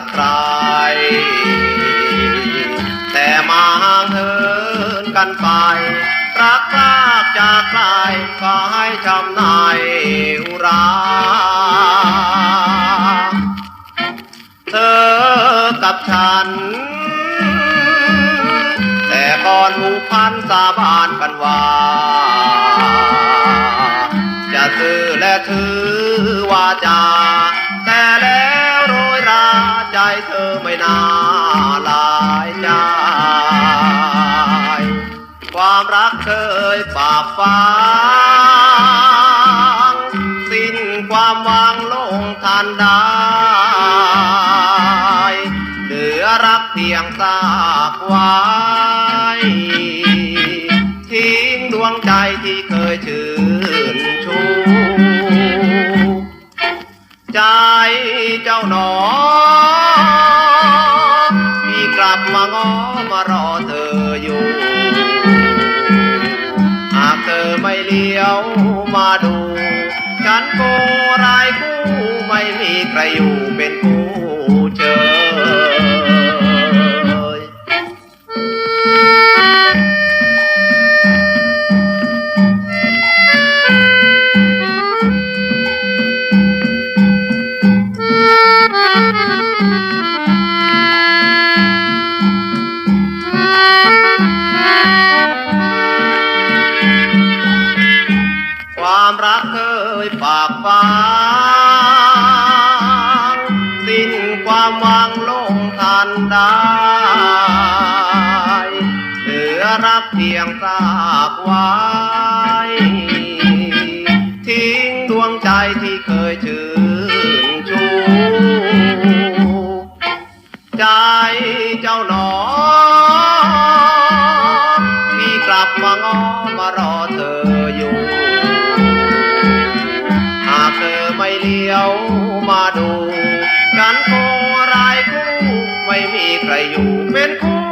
ดใคร แต่มาห่างเหินกันไป รักพรากจากใครก็ให้จำในอุราเธอกับฉัน แต่ก่อนผูกพันสาบานกันว่า เธอไม่น่าลายใจ ความรักเคยปาบฟ้าสิ้นความหวังลงทันได้เหลือรักเพียงซากว้ทิ้ มาดู ฉันโกรายคู่ไม่มีใครอยู่เป็นคู่ ความรักเคยฝากฟ้างสิ้นความหวังลงทันได้เหลือรักเพียงซากไว้ทิ้งดวงใจที่เคยชื่นชูใจเจ้าหนอพี่กลับมาง้อมารอ เธอไม่เลี้ยวมาดูกันคงรายคู่ไม่มีใครอยู่เป็นคู่